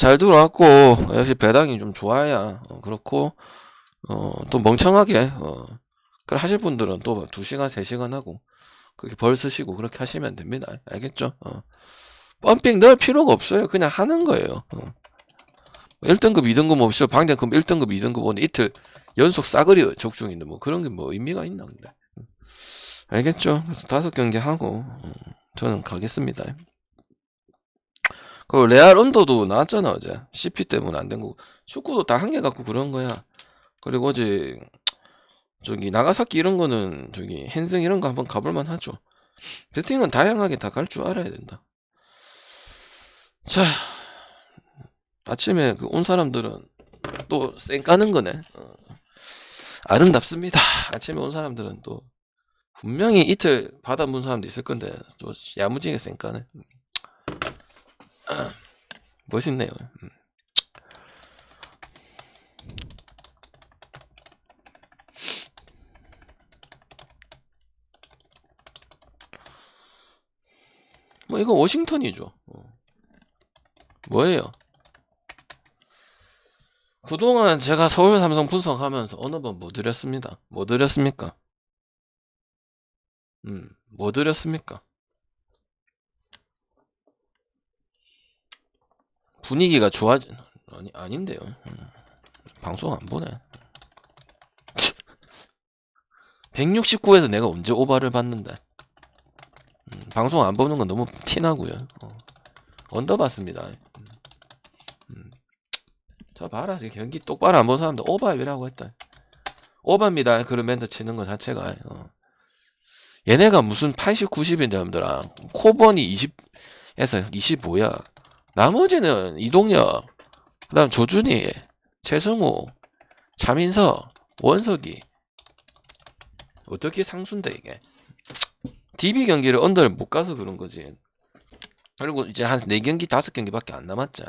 잘 들어왔고 역시 배당이 좀 좋아야 어, 그렇고 어, 또 멍청하게 어, 그걸 하실 분들은 또 2시간 3시간 하고 그렇게 벌 쓰시고 그렇게 하시면 됩니다. 알겠죠? 어. 펌핑 넣을 필요가 없어요. 그냥 하는 거예요. 어. 1등급 2등급 없이 방대급 1등급 2등급 오늘 이틀 연속 싸그리 적중인데 뭐 그런 게 뭐 의미가 있나 근데. 음. 알겠죠? 다섯 경기 하고 음, 저는 가겠습니다 그리고 레알 언더도 나왔잖아 어제. CP 때문에 안 된 거고 축구도 다한개 갖고 그런 거야. 그리고 어제 저기 나가사키 이런 거는 저기 헨승 이런 거 한번 가볼만 하죠. 배팅은 다양하게 다 갈 줄 알아야 된다. 자 아침에 그 온 사람들은 또 쌩 까는 거네. 어. 아름답습니다. 아침에 온 사람들은 또 분명히 이틀 받아본 사람도 있을 건데 또 야무지게 쌩 까네 멋있네요. 음. 뭐 이거 워싱턴이죠. 어. 뭐예요? 그동안 제가 서울 삼성 분석하면서 어느 번 뭐 드렸습니다. 뭐 드렸습니까? 음, 뭐 드렸습니까? 분위기가 좋아지 아니 아닌데요. 음, 방송 안 보네. 169에서 내가 언제 오바를 봤는데 음, 방송 안 보는 건 너무 티나고요. 어. 언더 봤습니다. 음, 음. 저 봐라 경기 똑바로 안 본 사람들 오바이라고 했다. 오바입니다. 그런 멘트 치는 것 자체가 어. 얘네가 무슨 80, 90인데 여러분들아 코번이 20에서 25야. 나머지는 이동혁, 그 다음 조준희, 최승우, 차민서, 원석이. 어떻게 상수인데 이게? DB 경기를 언더를 못 가서 그런 거지. 그리고 이제 한 4경기 5경기밖에 안 남았지.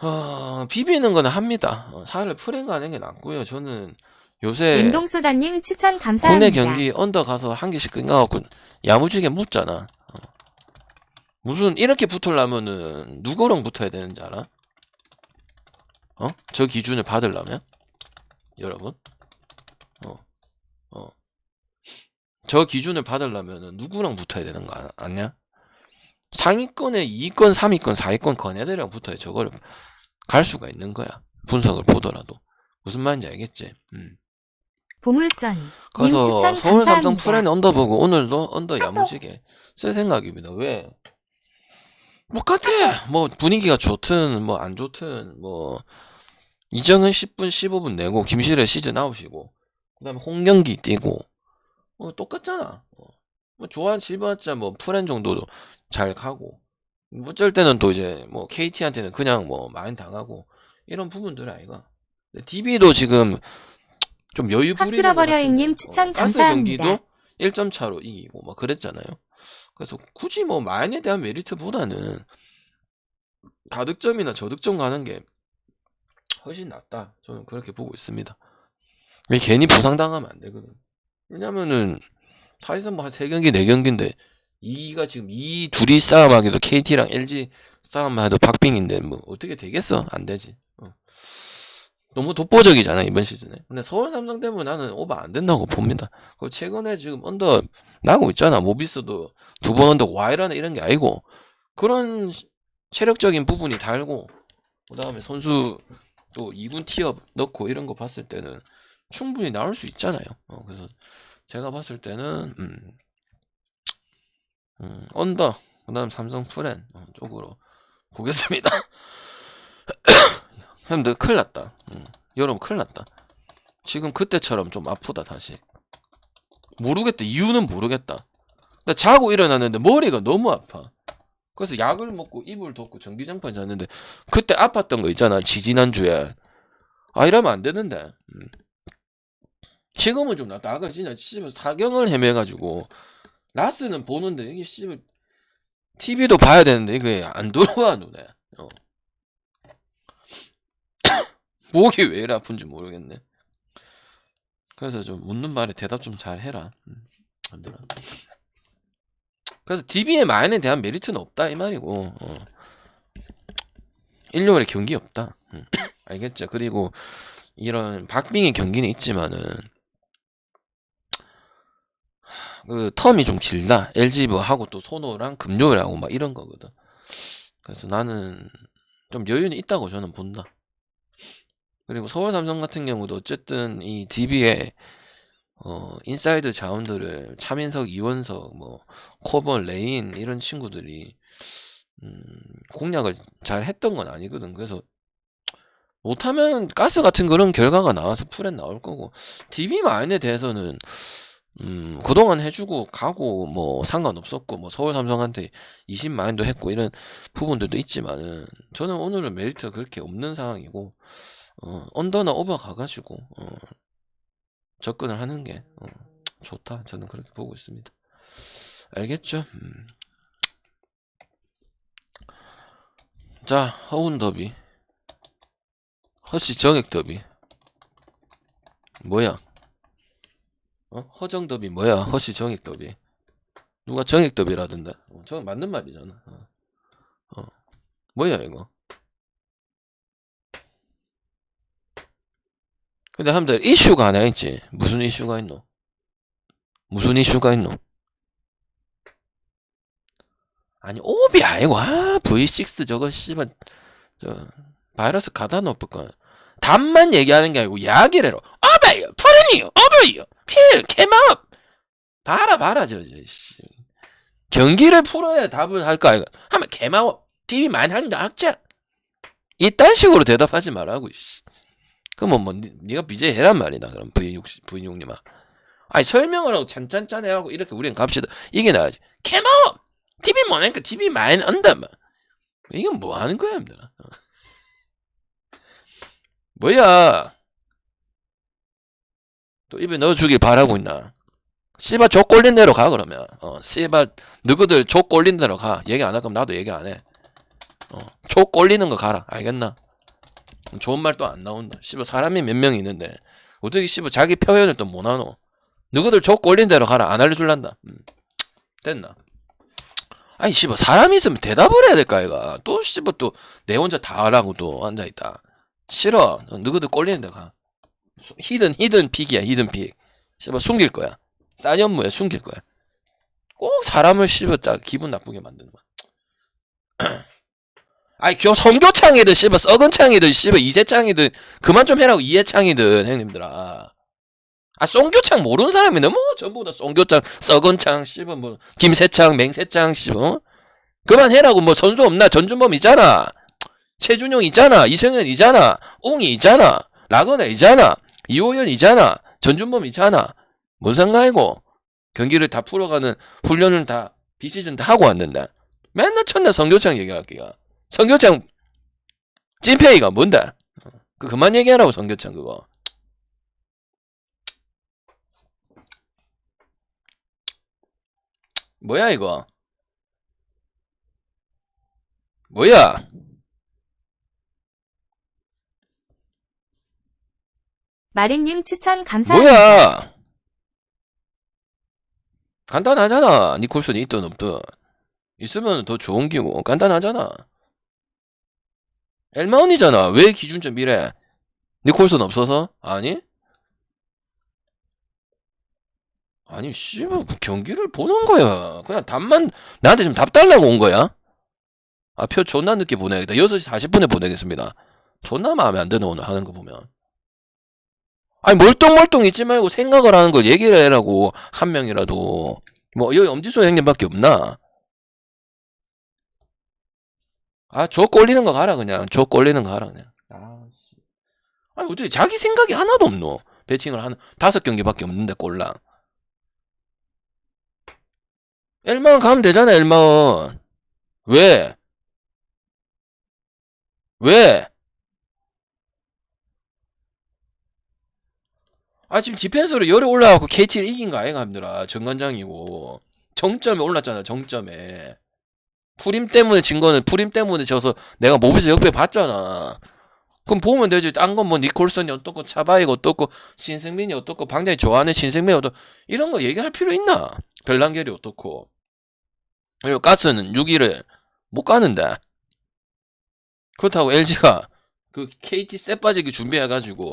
어, 비비는 거는 합니다. 어, 차를 프랭 가는 게 낫고요. 저는 요새 운동소다님 추천 국내 감사합니다. 경기 언더 가서 한 개씩 끊어갖고 야무지게 묻잖아. 어. 무슨 이렇게 붙으려면은 누구랑 붙어야 되는지 알아? 어? 저 기준을 받으려면? 여러분? 어. 어. 저 기준을 받으려면은 누구랑 붙어야 되는 거 아- 아냐? 상위권에 2위권, 3위권, 4위권 거네들이랑 붙어야 저거를 갈 수가 있는 거야. 분석을 보더라도. 무슨 말인지 알겠지? 음. 보물선 님 그래서 서울 삼성 감사합니다. 프렌 언더 보고 오늘도 언더 야무지게 쓸 생각입니다. 왜? 똑같아. 뭐 분위기가 좋든 뭐 안 좋든 뭐 이정은 10분 15분 내고 김실의 시즌 아웃이고 그다음에 홍경기 뛰고 뭐 똑같잖아. 어. 뭐 좋아한 집어왔자 뭐 프렌 정도도 잘 가고 뭐 어쩔 때는 또 이제 뭐 KT한테는 그냥 뭐 많이 당하고 이런 부분들 아이가. DB도 지금 좀 여유 부리는 것 같은데. 추천 어, 감사합니다. 경기도 1점 차로 이기고 막 그랬잖아요. 그래서 굳이 뭐 마인에 대한 메리트보다는 다득점이나 저득점 가는 게 훨씬 낫다. 저는 그렇게 보고 있습니다. 왜 괜히 부상당하면 안 되거든. 왜냐면은 사실상 뭐한 3경기 4경기인데 이가 지금 이 둘이 싸움하기도 KT랑 LG 싸움만 해도 박빙인데 뭐 어떻게 되겠어? 안 되지. 어. 너무 독보적이잖아 이번 시즌에. 근데 서울 삼성 때문에 나는 오버 안 된다고 봅니다. 그 최근에 지금 언더 나고 있잖아. 모비스도 두 번 언더 와이라는 이런 게 아니고 그런 시- 체력적인 부분이 달고 그다음에 선수 또 2군 티어 넣고 이런 거 봤을 때는 충분히 나올 수 있잖아요. 어, 그래서 제가 봤을 때는 음, 음, 언더 그다음 삼성 프렌 어, 쪽으로 보겠습니다. 형들 큰일 났다. 음, 여러분 큰일 났다. 지금 그때처럼 좀 아프다 다시. 모르겠다. 이유는 모르겠다. 나 자고 일어났는데 머리가 너무 아파. 그래서 약을 먹고 이불 덮고 전기장판 잤는데 그때 아팠던 거 있잖아. 지지난주에. 아 이러면 안 되는데. 음. 지금은 좀 낫다. 아까 진짜 씨발 사경을 헤매가지고 라스는 보는데 이게 씨발 TV도 봐야 되는데 이게 안 들어와 눈에. 어. 목이 왜 이래 아픈지 모르겠네. 그래서 좀 묻는 말에 대답 좀 잘 해라. 음, 안 들어. 그래서 DB의 마인에 대한 메리트는 없다 이 말이고. 어. 일요일에 경기 없다. 음, 알겠죠? 그리고 이런 박빙의 경기는 있지만은 그 텀이 좀 길다. LG 뭐 하고 또 소노랑 금요일하고 막 이런 거거든. 그래서 나는 좀 여유는 있다고 저는 본다. 그리고 서울 삼성 같은 경우도 어쨌든 이 DB에 어 인사이드 자원들을 차민석, 이원석, 뭐 코번, 레인 이런 친구들이 음, 공략을 잘 했던 건 아니거든. 그래서 못하면 가스 같은 그런 결과가 나와서 풀에 나올 거고 DB 마인에 대해서는 음, 그동안 해주고 가고 뭐 상관없었고 뭐 서울 삼성한테 20 마인도 했고 이런 부분들도 있지만은 저는 오늘은 메리트가 그렇게 없는 상황이고 어, 언더나 오버 가가지고 어, 접근을 하는 게 어, 좋다 저는 그렇게 보고 있습니다. 알겠죠? 음. 자 허운 더비 허씨 정액 더비 뭐야? 어? 허정 더비 뭐야? 허씨 정액 더비 누가 정액 더비라던데? 어, 저건 맞는 말이잖아. 어. 어. 뭐야 이거? 근데 함들 이슈가 하나 있지. 무슨 이슈가 있노? 무슨 이슈가 있노? 아니 오비 아니고 아 V6 저거 씨발 저 바이러스 가다 놓을 거 답만 얘기하는 게 아니고 해로. 오베요! 푸른이요! 오베요! 필 캠업! 봐라 봐라 저씨. 경기를 풀어야 답을 할 거 아이가. 하면 개마워 TV 많이 하는 거 악자 이딴 식으로 대답하지 말라고 씨. 그러면 뭐 니- 니가 BJ 해란 말이다 그럼 V6 V6님아. 아니 설명을 하고 찬찬짠해 하고 이렇게 우리는 갑시다. 이게 나아지. 개마워 TV 뭐니까 TV 많이 막 이건 뭐 하는 거야 힘들어. 뭐야? 또 입에 넣어주길 바라고 있나? 씨발 족 꼴린 대로 가 그러면. 어 씨발 너희들 족 꼴린 대로 가. 얘기 안 할 거면 나도 얘기 안해어족 꼴리는 거 가라. 알겠나 좋은 말또안 나온다. 씨발 사람이 몇 명 있는데. 어떻게 씨발 자기 표현을 또 못 하노? 너희들 족 꼴린 대로 가라. 안 알려줄란다. 음. 됐나? 아니 씨발 사람이 있으면 대답을 해야 될까 이가? 또 씨발 또 내 혼자 다 하라고 또 앉아 있다. 싫어. 너희들 꼴리는 데 가. 히든 히든 픽이야 히든 픽. 씨발 숨길 거야. 싸년무야 숨길 거야. 꼭 사람을 씨발 짜 기분 나쁘게 만드는 거야 아이 교 성교창이든 씨발 썩은 창이든 씨발 이세창이든 그만 좀 해라고 이해창이든 형님들아. 아 송교창 모르는 사람이 너무 전부 다 송교창 썩은 창 씨발 뭐 김세창 맹세창 씨발 어? 그만 해라고 뭐 선수 없나? 전준범 있잖아. 최준용 있잖아. 이승현 있잖아. 웅이 있잖아. 라거나 있잖아. 이호연 있잖아. 전준범 있잖아. 뭔 상관이고 경기를 다 풀어가는 훈련을 다 비시즌 다 하고 왔는데. 맨날 첫날 성교창 얘기할게요 성교창 찐페이가 뭔데? 어, 그 그만 얘기하라고 성교창 그거. 뭐야 이거? 뭐야? 마린님 추천 감사합니다. 뭐야? 간단하잖아. 니콜슨 있든 없든. 있으면 더 좋은 기고 간단하잖아 엘마운이잖아. 왜 기준점 이래? 니콜슨 없어서? 아니? 아니 씨발 경기를 보는 거야. 그냥 답만 나한테 지금 답 달라고 온 거야? 아 표 존나 늦게 보내야겠다. 6시 40분에 보내겠습니다. 존나 마음에 안 드네 오늘 하는 거 보면. 아니 멀뚱멀뚱 있지 말고 생각을 하는 거 얘기를 해라고. 한 명이라도. 뭐 여기 엄지수 형님밖에 없나? 아 저 꼴리는 거 가라 그냥. 저 꼴리는 거 가라 그냥. 아 씨. 아니 어떻게 자기 생각이 하나도 없노? 배팅을 하는 다섯 경기밖에 없는데 꼴랑. 엘마운 가면 되잖아 엘마운 왜? 왜? 아 지금 디펜스로 열에 올라가고 KT를 이긴 거 아이가 힘들어 정관장이고. 정점에 올랐잖아 정점에 프림 때문에 진 거는 프림 때문에 져서 내가 모비스 역배 봤잖아 그럼 보면 되지 딴 건 뭐 니콜슨이 어떻고 차바이가 어떻고 신승민이 어떻고 방장이 좋아하는 신승민이 어떻고 이런 거 얘기할 필요 있나 별난결이 어떻고 그리고 가스는 6위를 못 가는데 그렇다고 LG가 그 KT 쎄 빠지기 준비해가지고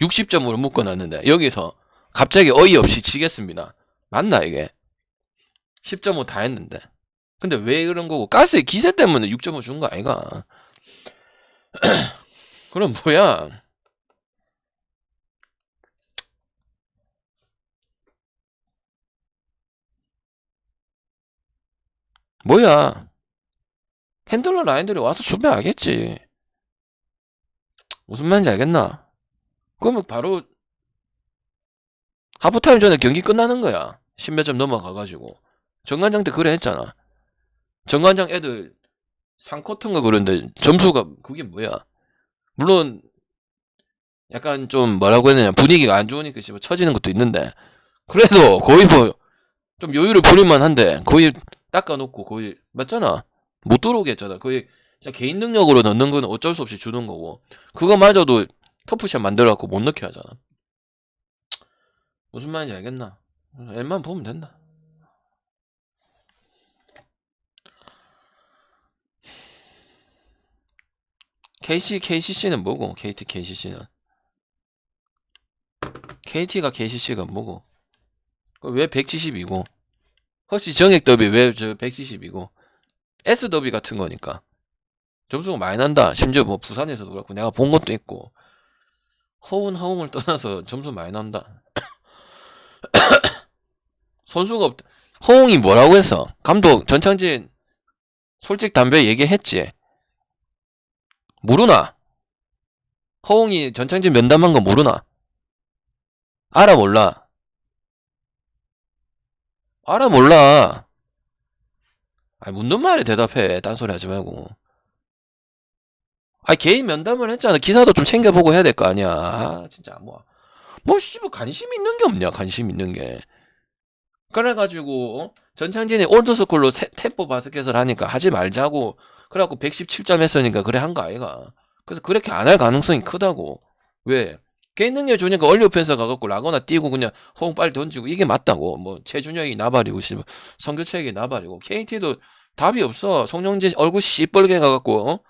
60점으로 묶어놨는데 여기서 갑자기 어이없이 지겠습니다. 맞나 이게? 10.5 다 했는데. 근데 왜 그런 거고 가스의 기세 때문에 6.5 준 거 아이가? 그럼 뭐야? 뭐야? 핸들러 라인들이 와서 준비하겠지. 무슨 말인지 알겠나? 그러면 바로 하프타임 전에 경기 끝나는 거야. 10몇 점 넘어가가지고. 정관장 때 그래 했잖아. 정관장 애들 상코트인가 그런데 점수가 그게 뭐야? 물론 약간 좀 뭐라고 해야 되냐? 분위기가 안 좋으니까 씨발 처지는 것도 있는데 그래도 거의 뭐 좀 여유를 부릴만 한데 거의 닦아놓고 거의 맞잖아. 못 들어오게 했잖아. 거의 진짜 개인 능력으로 넣는 건 어쩔 수 없이 주는 거고 그거마저도 터프샷 만들어갖고 못 넣게 하잖아. 무슨 말인지 알겠나? 앱만 보면 된다 KC, KCC는 뭐고? KT, KCC는 KT가 KCC가 뭐고? 그왜 170이고? 혹시 정액 더비 왜 저 170이고? S 더비 같은 거니까 점수가 많이 난다. 심지어 뭐 부산에서도 그렇고 내가 본 것도 있고 허운 허움을 떠나서 점수 많이 난다. 선수가 없. 허웅이 뭐라고 했어? 감독 전창진 솔직 담배 얘기했지. 모르나? 허웅이 전창진 면담한 거 모르나? 알아 몰라? 알아 몰라? 아 묻는 말에 대답해. 딴소리 하지 말고. 아 개인 면담을 했잖아. 기사도 좀 챙겨보고 해야 될 거 아니야. 아 진짜 뭐. 뭐 씨발 관심 있는 게 없냐? 관심 있는 게. 그래가지고 어? 전창진이 올드스쿨로 세- 템포 바스켓을 하니까 하지 말자고 그래갖고 117점 했으니까 그래 한 거 아이가. 그래서 그렇게 안 할 가능성이 크다고. 왜? 개인 능력 주니까 얼리 오펜스 가갖고 라거나 뛰고 그냥 호응 빨리 던지고 이게 맞다고. 뭐 최준영이 나발이고 씨발 성교책이 나발이고 KT도 답이 없어. 송영진 얼굴 씨뻘게 가갖고 어?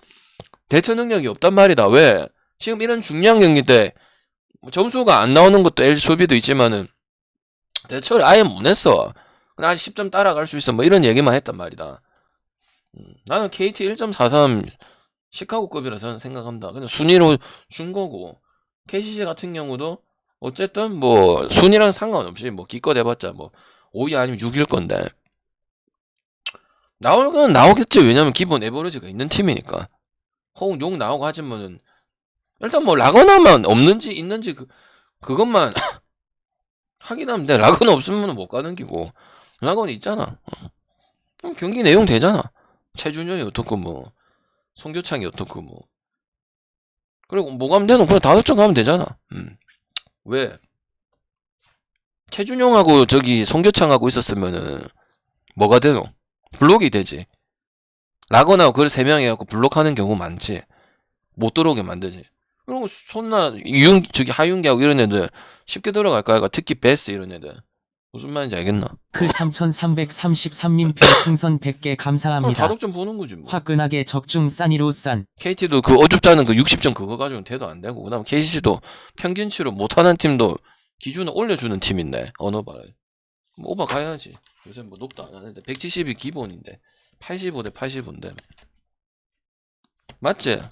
대처 능력이 없단 말이다. 왜? 지금 이런 중요한 경기 때뭐 점수가 안 나오는 것도 LG 소비도 있지만은 대처를 아예 못 했어. 나 10점 따라갈 수 있어. 뭐 이런 얘기만 했단 말이다. 음, 나는 KT 1.43 시카고급이라 저는 생각합니다. 근데 순위로 준 거고 KCC 같은 경우도 어쨌든 뭐 순위랑 상관없이 뭐 기껏 해봤자 뭐 5위 아니면 6일 건데 나올 건 나오겠지. 왜냐면 기본 에버리지가 있는 팀이니까. 호응 욕 나오고 하지만은 일단 뭐 라거나만 없는지 있는지 그 그것만 확인하면 돼. 라건 없으면 못 가는 기고 라건 있잖아. 어. 그럼 경기 내용 되잖아. 최준영이 어떻고 뭐 송교창이 어떻고 뭐 그리고 뭐 가면 되노 그냥 다섯 점 가면 되잖아. 음. 왜? 최준용하고 저기 송교창하고 있었으면은 뭐가 되노? 블록이 되지. 라거나 그걸 세 명 해갖고 블록하는 경우 많지. 못 들어오게 만들지. 그리고 손나 이윤 저기 하윤기하고 이런 애들 쉽게 들어갈까? 아이가 특히 베스 이런 애들 무슨 말인지 알겠나? 그 3333님 별풍선 100개 그럼 감사합니다. 다독점 보는 거지 뭐. 화끈하게 적중 싸니로 싼 KT도 그 어줍잖은 그 60점 그거 가지고는 돼도 안 되고 그다음 KCC도 평균치로 못하는 팀도 기준을 올려주는 팀인데 바를 뭐 오버 가야지 요새 뭐 높도 안 하는데 170이 기본인데 85 대 85인데 맞지?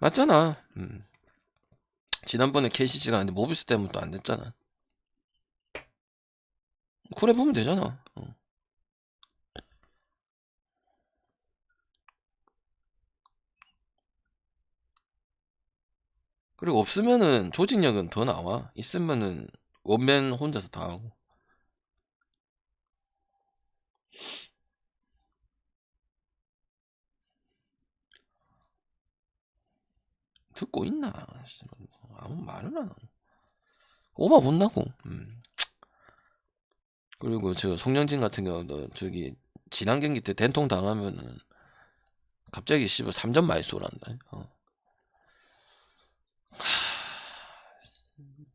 맞잖아 음. 지난번에 KCC가 근데 모비스 때문에 또 안 됐잖아 그래 보면 되잖아 어. 그리고 없으면은 조직력은 더 나와. 있으면은 원맨 혼자서 다 하고. 듣고 있나? 아무 말을 안 하고. 오바 본다고. 음. 그리고 저 송영진 같은 경우도 저기 지난 경기 때 된통 당하면은 갑자기 씨발 3점 많이 쏘란다. 어.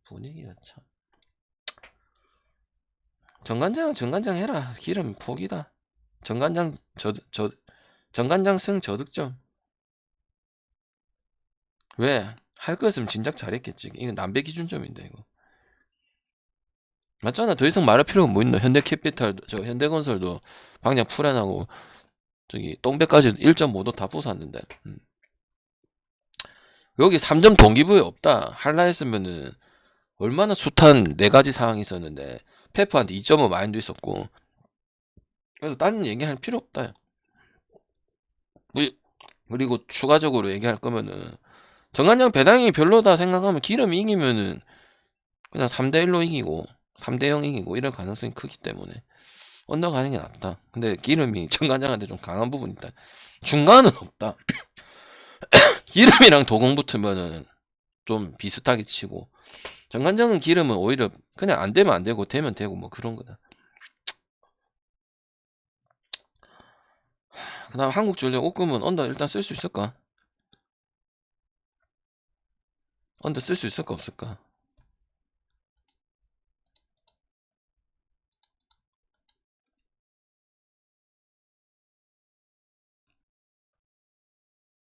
분위기가 참. 정관장은 정관장 해라. 기름 포기다. 정관장 저, 저, 정관장 승 저득점. 왜? 할 거였으면 진작 잘했겠지. 이거 남배 기준점인데 이거. 맞잖아. 더 이상 말할 필요가 뭐 있노? 현대캐피탈, 저 현대건설도 방향 풀어나고 저기 똥배까지 1.5도 다 부쉈는데. 음. 여기 3점 동기부여 없다. 할라 했으면은 얼마나 숱한 네 가지 상황이 있었는데 페프한테 2.5 마인도 있었고. 그래서 딴 얘기할 필요 없다. 뭐- 그리고 추가적으로 얘기할 거면은 정한영 배당이 별로다 생각하면 기름이 이기면은 그냥 3대 1로 이기고 3대 0 이기고 이럴 가능성이 크기 때문에 언더 가는 게 낫다. 근데 기름이 정관장한테 좀 강한 부분이 있다. 중간은 없다. 기름이랑 도공 붙으면은 좀 비슷하게 치고 정관장은 기름은 오히려 그냥 안 되면 안 되고 되면 되고 뭐 그런 거다. 그다음 한국 전력 옷금은 언더 일단 쓸 수 있을까? 언더 쓸 수 있을까 없을까?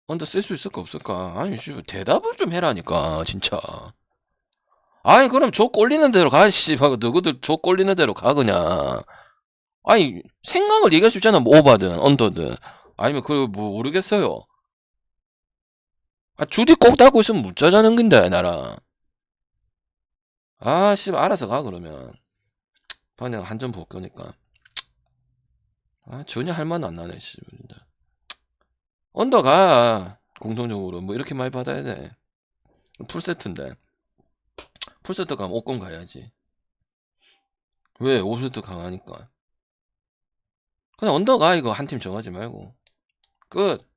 언더 쓸 수 있을까 없을까? 아니 씨, 대답을 좀 해라니까 진짜. 아니 그럼 조 꼴리는 대로 가 씨발 너희들 조 꼴리는 대로 가 그냥. 아니 생각을 얘기할 수 있잖아 뭐 오바든 언더든 아니면 그뭐 모르겠어요. 아 주디 꼭 닫고 있으면 못 짜자는 건데 나랑. 아 씨발 알아서 가 그러면. 봐 내가 한점 볼 거니까. 아 전혀 할 만 안 나네 씨발. 언더가 공통적으로 뭐 이렇게 많이 받아야 돼. 풀세트인데. 풀세트 가면 5건 가야지. 왜? 5세트 강하니까. 그냥 언더가 이거 한 팀 정하지 말고. 끝.